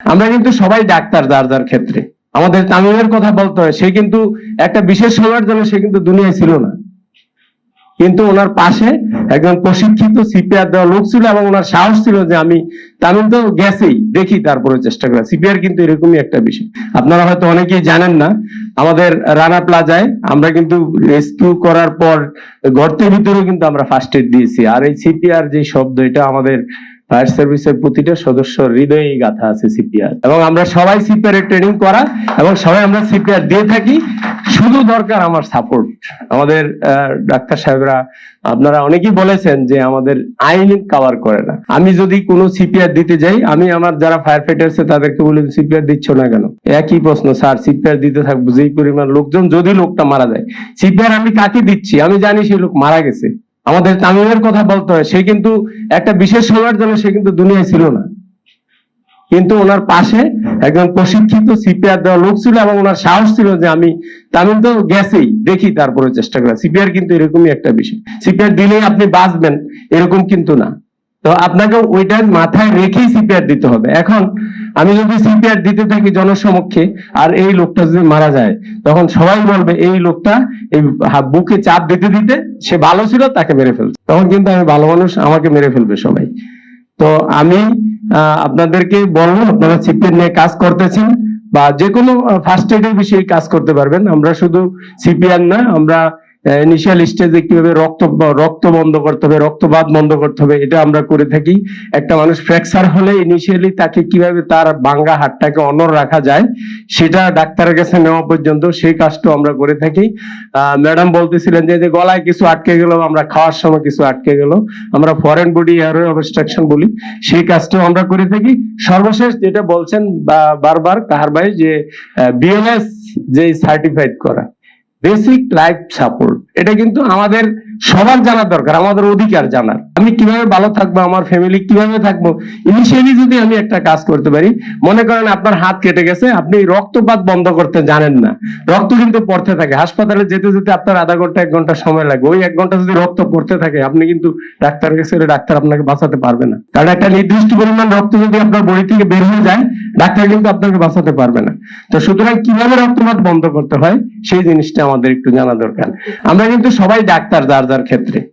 আমরা কিন্তু সবাই ডাক্তার যার যার ক্ষেত্রে। আমাদের তামিমের কথা বলতে হয়, সে কিন্তু একটা বিশেষ সময়ের জন্য সে কিন্তু দুনিয়ায় ছিল না। কিন্তু ওনার পাশে একজন প্রশিক্ষিত সিপিআর দেওয়া লোক ছিল এবং ওনার সাহস ছিল যে আমি তামিম তো গেছেই, দেখি তারপরে চেষ্টা করা। সিপিআর কিন্তু এরকমই একটা বিষয়। আপনারা হয়তো অনেকেই জানেন না, আমাদের রানা প্লাজায় আমরা কিন্তু রেস্কিউ করার পর গর্তের ভিতরেও কিন্তু আমরা ফার্স্ট এড দিয়েছি। আর এই সিপিআর যে শব্দ, এটা আমাদের ফায়ার সার্ভিসের প্রতিটা সদস্য হৃদয়েই গাথা আছে সিপিআর এবং আমরা সবাই সিপিআর এর ট্রেনিং করা এবং সবাই আমরা সিপিআর দিয়ে থাকি। শুধু দরকার আমার সাপোর্ট আমাদের ডাক্তার সাহেবরা, আপনারা অনেকেই বলেছেন যে আমাদের আইন কভার করে না। আমি যদি কোনো সিপিআর দিতে যাই, আমি আমার যারা ফায়ার ফাইটার্স তাদেরকে বলি সিপিআর দিচ্ছ না কেন? একই প্রশ্ন, স্যার সিপিআর দিতে থাকব। যেই পরিমাণ লোকজন, যদি লোকটা মারা যায় সিপিআর আমি কাকে দিচ্ছি? আমি জানি সেই লোক মারা গেছে। আমাদের তামিমের কথা বলতে হয়, সে কিন্তু একটা বিশেষ সময়ের জন্য সে কিন্তু দুনিয়ায় ছিল না। কিন্তু ওনার পাশে একজন প্রশিক্ষিত সিপিআর দেওয়া লোক ছিল এবং ওনার সাহস ছিল যে আমি তামিম তো গেছেই, দেখি তারপরে চেষ্টা করা। সিপিআর কিন্তু এরকমই একটা বিষয়। সিপিআর দিলেই আপনি বাঁচবেন, এরকম কিন্তু না। তো আপনাকে ওইটা মাথায় রেখেই সিপিআর দিতে হবে। এখন আমি যদি সিপিআর দিতে থাকি জনসমক্ষে, আর এই লোকটা যদি মারা যায়, তখন সবাই বলবে, এই লোকটা এই বুকে চাপ দিতে দিতে সে ভালো ছিল, তাকে মেরে ফেলছে। তখন কিন্তু আমি ভালো মানুষ, আমাকে মেরে ফেলবে সবাই। তো আমি আপনাদেরকে বলব, আপনারা সিপিআর নিয়ে কাজ করতেছেন, বা যে কোনো ফার্স্ট এডের বিষয়ে কাজ করতে পারবেন। আমরা শুধু সিপিআর না আমরা ইনিশিয়াল স্টেজে কীভাবে রক্ত রক্ত বন্ধ করতে হবে, রক্তপাত বন্ধ করতে হবে, এটা আমরা করে থাকি। একটা মানুষ ফ্র্যাকচার হলে ইনিশিয়ালি তাকে কীভাবে তার বাঙ্গা হাতটাকে অনর রাখা যায়, সেটা ডাক্তারের কাছে নেওয়া পর্যন্ত সেই কাজটা আমরা করে থাকি। ম্যাডাম বলতেছিলেন যে গলায় কিছু আটকে গেল, আমরা খাওয়ার সময় কিছু আটকে গেল। আমরা ফরেন বডি এয়ারওয়ে অবস্ট্রাকশন বলি। সেই কাজটাও আমরা করে থাকি। সর্বশেষ যেটা বলছেন বারবার কাহার ভাই যে বিএমএস যে সার্টিফাইড করা। বেসিক লাইফ সাপোর্ট এটা কিন্তু আমাদের সবার জানা দরকার, আমাদের অধিকার জানার। আমি কীভাবে ভালো থাকব, আমার ফ্যামিলি কীভাবে থাকব ইনিশিয়ালি যদি আমি একটা কাজ করতে পারি, মনে করেন আপনার হাত কেটে গেছে, আপনি রক্তপাত বন্ধ করতে জানেন না। রক্ত কিন্তু পড়তে থাকে, হাসপাতালে যেতে যেতে আপনার আধা ঘণ্টা, এক ঘণ্টা সময় লাগবে ওই এক ঘণ্টা যদি রক্ত পড়তে থাকে, আপনি কিন্তু ডাক্তার কাছে ডাক্তার আপনাকে বাঁচাতে পারবে না। কারণ একটা নির্দিষ্ট পরিমাণ রক্ত যদি আপনার বডি থেকে বের হয়ে যায় ডাক্তার কিন্তু আপনাকে বাঁচাতে পারবে না। তো সুতরাং কীভাবে রক্তপাত বন্ধ করতে হয়, সেই জিনিসটা আমাদের একটু জানা দরকার। আমরা কিন্তু সবাই ডাক্তার যার যার ক্ষেত্রে।